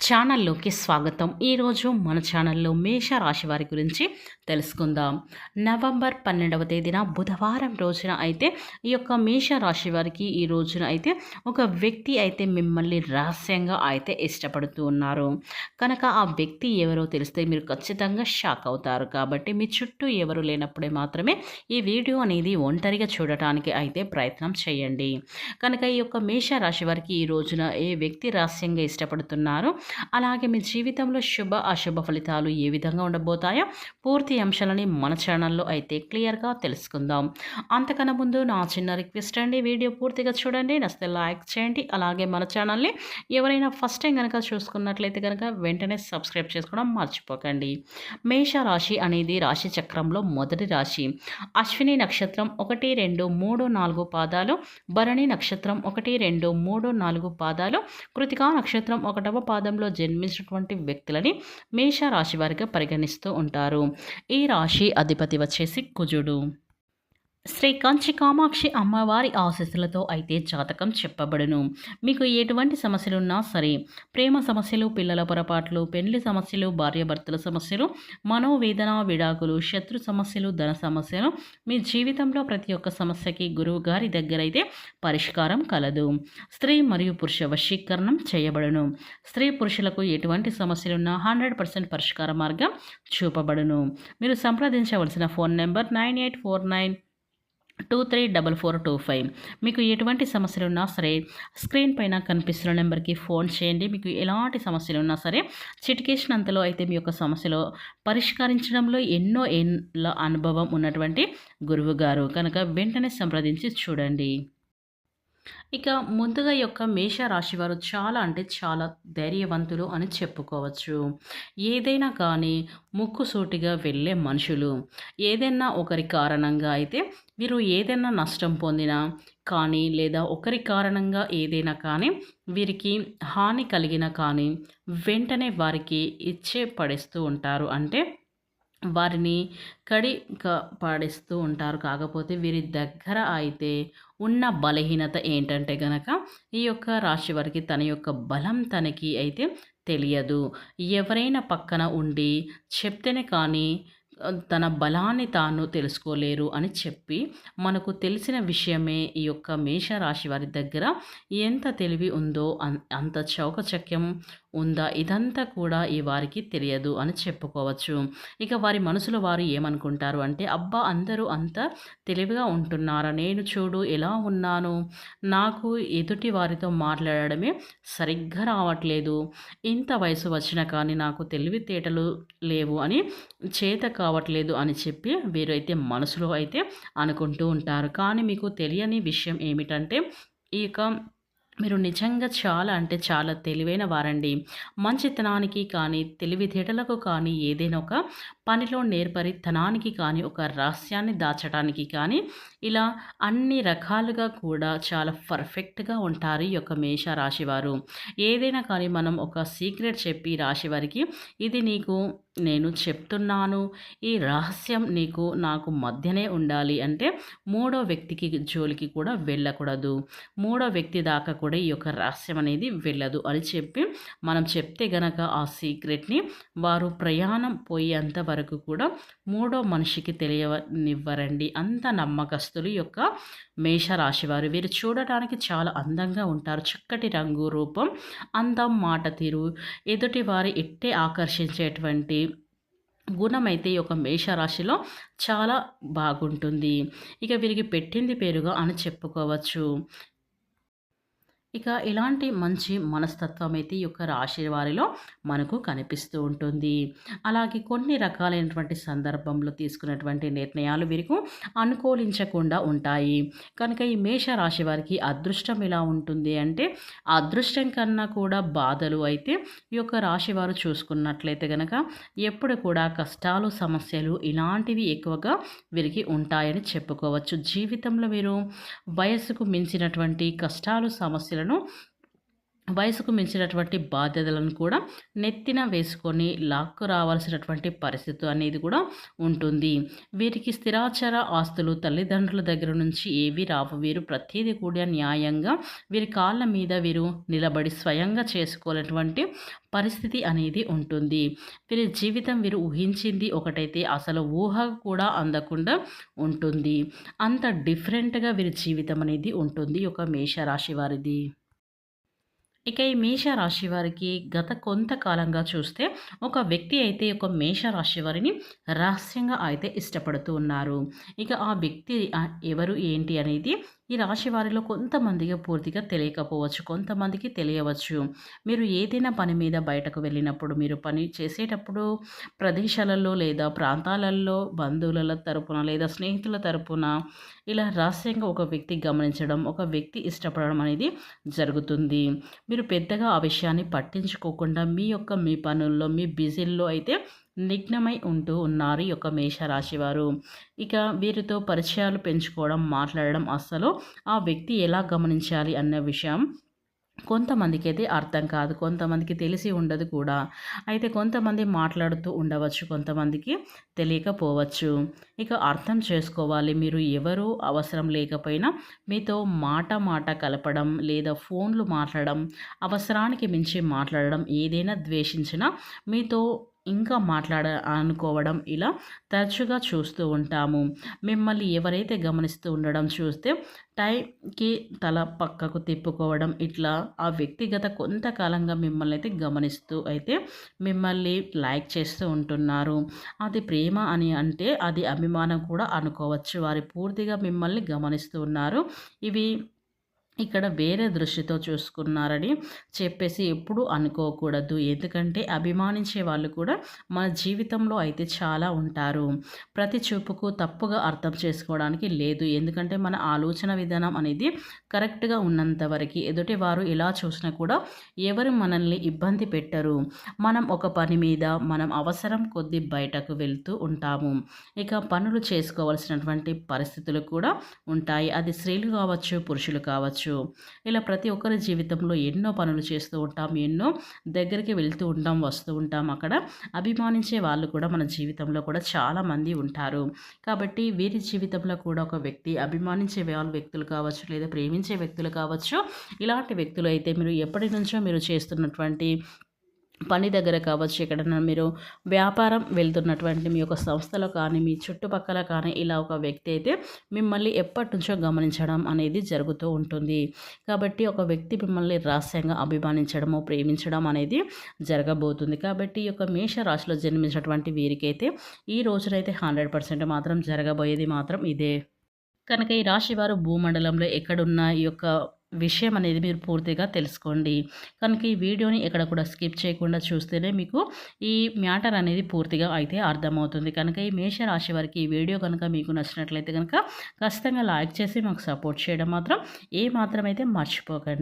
ఛానల్లోకి స్వాగతం. ఈరోజు మన ఛానల్లో మేషరాశి వారి గురించి తెలుసుకుందాం. నవంబర్ పన్నెండవ తేదీన బుధవారం రోజున అయితే ఈ యొక్క మేషరాశి వారికి ఈ రోజున అయితే ఒక వ్యక్తి అయితే మిమ్మల్ని రహస్యంగా అయితే ఇష్టపడుతూ ఉన్నారు. కనుక ఆ వ్యక్తి ఎవరో తెలిస్తే మీరు ఖచ్చితంగా షాక్ అవుతారు. కాబట్టి మీ చుట్టూ ఎవరు లేనప్పుడే మాత్రమే ఈ వీడియో అనేది ఒంటరిగా చూడటానికి అయితే ప్రయత్నం చేయండి. కనుక ఈ యొక్క మేష రాశి వారికి ఈ రోజున ఏ వ్యక్తి రహస్యంగా ఇష్టపడుతున్నారు? అలాగే మీ జీవితంలో శుభ అశుభ ఫలితాలు ఏ విధంగా ఉండబోతాయో పూర్తి అంశాలని మన ఛానల్లో అయితే క్లియర్గా తెలుసుకుందాం. అంతకన్నా ముందు నా చిన్న రిక్వెస్ట్ అండి వీడియో పూర్తిగా చూడండి నచ్చితే లైక్ చేయండి అలాగే మన ఛానల్ని ఎవరైనా ఫస్ట్ టైం కనుక చూసుకున్నట్లయితే కనుక వెంటనే సబ్స్క్రైబ్ చేసుకోవడం మర్చిపోకండి. మేష రాశి అనేది రాశి చక్రంలో మొదటి రాశి. అశ్విని నక్షత్రం ఒకటి రెండు మూడు నాలుగు పాదాలు భరణి నక్షత్రం ఒకటి రెండు మూడు నాలుగు పాదాలు కృతికా నక్షత్రం ఒకటవ పాదంలో జన్మించినటువంటి వ్యక్తులని మేష రాశి వారిగా పరిగణిస్తూ ఉంటారు. ఈ రాశి అధిపతి వచ్చేసి కుజుడు. శ్రీ కంచి కామాక్షి అమ్మవారి ఆశీస్సులతో అయితే జాతకం చెప్పబడును. మీకు ఎటువంటి సమస్యలున్నా సరే ప్రేమ సమస్యలు పిల్లల పొరపాట్లు పెళ్ళి సమస్యలు భార్యాభర్తల సమస్యలు మనోవేదన విడాకులు శత్రు సమస్యలు ధన సమస్యలు మీ జీవితంలో ప్రతి ఒక్క సమస్యకి గురువు గారి దగ్గర అయితే పరిష్కారం కలదు. స్త్రీ మరియు పురుష వశీకరణం చేయబడును. స్త్రీ పురుషులకు ఎటువంటి సమస్యలున్నా హండ్రెడ్ పర్సెంట్ పరిష్కార మార్గం చూపబడును. మీరు సంప్రదించవలసిన phone number nine eight four nine two three double four two five మీకు ఎటువంటి సమస్యలు ఉన్నా సరే స్క్రీన్ పైన కనిపిస్తున్న నెంబర్కి ఫోన్ చేయండి. మీకు ఎలాంటి సమస్యలు ఉన్నా సరే చిటికేసినంతలో అయితే మీ యొక్క సమస్యలో పరిష్కరించడంలో ఎన్నో ఎన్నో అనుభవం ఉన్నటువంటి గురువు గారు. కనుక వెంటనే సంప్రదించి చూడండి. ఇక ముందుగా యొక్క మేష రాశి వారు చాలా అంటే చాలా ధైర్యవంతులు అని చెప్పుకోవచ్చు. ఏదైనా కానీ ముక్కుసూటిగా వెళ్ళే మనుషులు ఏదైనా ఒకరి కారణంగా అయితే వీరు ఏదైనా నష్టం పొందినా కానీ లేదా ఒకరి కారణంగా ఏదైనా కానీ వీరికి హాని కలిగిన కానీ వెంటనే వారికి ఇచ్చే పడేస్తూ ఉంటారు. అంటే వారిని కడి పాడిస్తూ ఉంటారు. కాకపోతే వీరి దగ్గర అయితే ఉన్న బలహీనత ఏంటంటే గనక ఈ యొక్క రాశి వారికి తన యొక్క బలం తనకి అయితే తెలియదు. ఎవరైనా పక్కన ఉండి చెప్తేనే కానీ తన బలాన్ని తాను తెలుసుకోలేరు అని చెప్పి మనకు తెలిసిన విషయమే ఈ యొక్క మేషరాశి వారి దగ్గర. ఎంత తెలివి ఉందో అంత చౌకచక్యం ఉందా ఇదంతా కూడా ఈ వారికి తెలియదు అని చెప్పుకోవచ్చు. ఇక వారి మనసులో వారు ఏమనుకుంటారు అంటే అబ్బా అందరూ అంత తెలివిగా ఉంటున్నారా? నేను చూడు ఎలా ఉన్నాను. నాకు ఎదుటి వారితో మాట్లాడడమే సరిగ్గా రావట్లేదు. ఇంత వయసు వచ్చినా కానీ నాకు తెలివితేటలు లేవు అని చేత కావట్లేదు అని చెప్పి వీరైతే మనసులో అయితే అనుకుంటూ ఉంటారు. కానీ మీకు తెలియని విషయం ఏమిటంటే ఈ యొక్క మీరు నిజంగా చాలా అంటే చాలా తెలివైన వారండి. మంచితనానికి కానీ తెలివితేటలకు కానీ ఏదైనా ఒక పనిలో నేర్పరితనానికి కానీ ఒక రహస్యాన్ని దాచడానికి కానీ ఇలా అన్ని రకాలుగా కూడా చాలా పర్ఫెక్ట్గా ఉంటారు ఈ యొక్క మేష రాశివారు ఏదైనా కానీ మనం ఒక సీక్రెట్ చెప్పి రాశివారికి ఇది నీకు నేను చెప్తున్నాను ఈ రహస్యం నీకు నాకు మధ్యనే ఉండాలి అంటే మూడో వ్యక్తికి జోలికి కూడా వెళ్ళకూడదు. మూడో వ్యక్తి దాకా కూడా ఈ యొక్క రహస్యం అనేది వెళ్ళదు అని చెప్పి మనం చెప్తే గనక ఆ సీక్రెట్ని వారు ప్రయాణం పోయేంత వరకు కూడా మూడో మనిషికి తెలియనివ్వరండి. అంత నమ్మకస్తులు యొక్క మేషరాశివారు. వీరు చూడటానికి చాలా అందంగా ఉంటారు. చక్కటి రంగు రూపం అందం మాట తీరు ఎదుటి వారి ఇట్టే ఆకర్షించేటువంటి గుణమైతే ఈ యొక్క మేషరాశిలో చాలా బాగుంటుంది. ఇక వీరికి పెట్టింది పేరుగా అని చెప్పుకోవచ్చు. ఇక ఇలాంటి మంచి మనస్తత్వం అయితే ఈ యొక్క రాశి వారిలో మనకు కనిపిస్తూ ఉంటుంది. అలాగే కొన్ని రకాలైనటువంటి సందర్భంలో తీసుకున్నటువంటి నిర్ణయాలు వీరికి అనుకూలించకుండా ఉంటాయి. కనుక ఈ మేష రాశి వారికి అదృష్టం ఎలా ఉంటుంది అంటే అదృష్టం కన్నా కూడా బాధలు అయితే ఈ యొక్క రాశి వారు చూసుకున్నట్లయితే కనుక ఎప్పుడు కూడా కష్టాలు సమస్యలు ఇలాంటివి ఎక్కువగా వీరికి ఉంటాయని చెప్పుకోవచ్చు. జీవితంలో వీరు వయసుకు మించినటువంటి కష్టాలు సమస్యలు సమస్యలను వయసుకు మించినటువంటి బాధ్యతలను కూడా నెత్తిన వేసుకొని లాక్కు రావాల్సినటువంటి పరిస్థితి అనేది కూడా ఉంటుంది. వీరికి స్థిరాచార ఆస్తులు తల్లిదండ్రుల దగ్గర నుంచి ఏవి రావు. వీరు ప్రతిదీ కూడా న్యాయంగా వీరి కాళ్ళ మీద వీరు నిలబడి స్వయంగా చేసుకోలేటువంటి పరిస్థితి అనేది ఉంటుంది. వీరి జీవితం వీరు ఊహించింది ఒకటైతే అసలు ఊహ కూడా అందకుండా ఉంటుంది. అంత డిఫరెంట్గా వీరి జీవితం అనేది ఉంటుంది ఒక మేషరాశి వారిది. ఇక ఈ మేషరాశి వారికి గత కొంతకాలంగా చూస్తే ఒక వ్యక్తి అయితే ఒక మేషరాశి వారిని రహస్యంగా అయితే ఇష్టపడుతూ ఉన్నారు. ఇక ఆ వ్యక్తి ఎవరు ఏంటి అనేది ఈ రాశి వారిలో కొంతమందికి పూర్తిగా తెలియకపోవచ్చు కొంతమందికి తెలియవచ్చు. మీరు ఏదైనా పని మీద బయటకు వెళ్ళినప్పుడు మీరు పని చేసేటప్పుడు ప్రదేశాలలో లేదా ప్రాంతాలలో బంధువుల తరపున లేదా స్నేహితుల తరపున ఇలా రహస్యంగా ఒక వ్యక్తి గమనించడం ఒక వ్యక్తి ఇష్టపడడం అనేది జరుగుతుంది. మీరు పెద్దగా ఆ విషయాన్ని పట్టించుకోకుండా మీ యొక్క మీ పనుల్లో మీ బిజీల్లో అయితే నిఘ్నమై ఉంటూ ఉన్నారు ఈ యొక్క మేషరాశి వారు. ఇక వీరితో పరిచయాలు పెంచుకోవడం మాట్లాడడం అస్సలు ఆ వ్యక్తి ఎలా గమనించాలి అన్న విషయం కొంతమందికి అయితే అర్థం కాదు కొంతమందికి తెలిసి ఉండదు కూడా. అయితే కొంతమంది మాట్లాడుతూ ఉండవచ్చు కొంతమందికి తెలియకపోవచ్చు. ఇక అర్థం చేసుకోవాలి మీరు ఎవరు అవసరం లేకపోయినా మీతో మాట మాట కలపడం లేదా ఫోన్లు మాట్లాడడం అవసరానికి మించి మాట్లాడడం ఏదైనా ద్వేషించినా మీతో ఇంకా మాట్లాడ అనుకోవడం ఇలా తరచుగా చూస్తూ ఉంటాము. మిమ్మల్ని ఎవరైతే గమనిస్తూ ఉండడం చూస్తే టైంకి తల పక్కకు తిప్పుకోవడం ఇట్లా ఆ వ్యక్తిగత కొంతకాలంగా మిమ్మల్ని అయితే గమనిస్తూ అయితే మిమ్మల్ని లైక్ చేస్తూ ఉంటున్నారు. అది ప్రేమ అని అంటే అది అభిమానం కూడా అనుకోవచ్చు. వారి పూర్తిగా మిమ్మల్ని గమనిస్తూ ఉన్నారు. ఇవి ఇక్కడ వేరే దృష్టితో చూసుకున్నారని చెప్పేసి ఎప్పుడు అనుకోకూడదు. ఎందుకంటే అభిమానించే వాళ్ళు కూడా మన జీవితంలో అయితే చాలా ఉంటారు. ప్రతి చూపుకు తప్పుగా అర్థం చేసుకోవడానికి లేదు. ఎందుకంటే మన ఆలోచన విధానం అనేది కరెక్ట్గా ఉన్నంత వరకు ఎదుటి వారు ఎలా చూసినా కూడా ఎవరు మనల్ని ఇబ్బంది పెట్టరు. మనం ఒక పని మీద మనం అవసరం కొద్దీ బయటకు వెళ్తూ ఉంటాము. ఇక పనులు చేసుకోవాల్సినటువంటి పరిస్థితులు కూడా ఉంటాయి. అది స్త్రీలు కావచ్చు పురుషులు కావచ్చు. ఉండొచ్చు ఇలా ప్రతి ఒక్కరి జీవితంలో ఎన్నో పనులు చేస్తూ ఉంటాం ఎన్నో దగ్గరికి వెళ్తూ ఉంటాం వస్తూ ఉంటాం. అక్కడ అభిమానించే వాళ్ళు కూడా మన జీవితంలో కూడా చాలామంది ఉంటారు. కాబట్టి వీరి జీవితంలో కూడా ఒక వ్యక్తి అభిమానించే వాళ్ళు వ్యక్తులు కావచ్చు లేదా ప్రేమించే వ్యక్తులు కావచ్చు ఇలాంటి వ్యక్తులు అయితే మీరు ఎప్పటి నుంచో మీరు చేస్తున్నటువంటి పని దగ్గర కావచ్చు ఎక్కడన్నా మీరు వ్యాపారం వెళ్తున్నటువంటి మీ యొక్క సంస్థలో కానీ మీ చుట్టుపక్కల కానీ ఇలా ఒక వ్యక్తి అయితే మిమ్మల్ని ఎప్పటి నుంచో గమనించడం అనేది జరుగుతూ ఉంటుంది. కాబట్టి ఒక వ్యక్తి మిమ్మల్ని రహస్యంగా అభిమానించడము ప్రేమించడం అనేది జరగబోతుంది. కాబట్టి ఈ యొక్క మేష రాశిలో జన్మించినటువంటి వీరికైతే ఈ రోజునైతే హండ్రెడ్ పర్సెంట్ మాత్రం జరగబోయేది మాత్రం ఇదే. కనుక ఈ రాశి వారు భూమండలంలో ఎక్కడున్న ఈ యొక్క విషయం అనేది మీరు పూర్తిగా తెలుసుకోండి. కనుక ఈ వీడియోని ఎక్కడ కూడా స్కిప్ చేయకుండా చూస్తేనే మీకు ఈ మ్యాటర్ అనేది పూర్తిగా అయితే అర్థమవుతుంది. కనుక ఈ మేషరాశి వారికి ఈ వీడియో కనుక మీకు నచ్చినట్లయితే కనుక ఖచ్చితంగా లైక్ చేసి మాకు సపోర్ట్ చేయడం మాత్రం ఏ మాత్రం అయితే మర్చిపోకండి.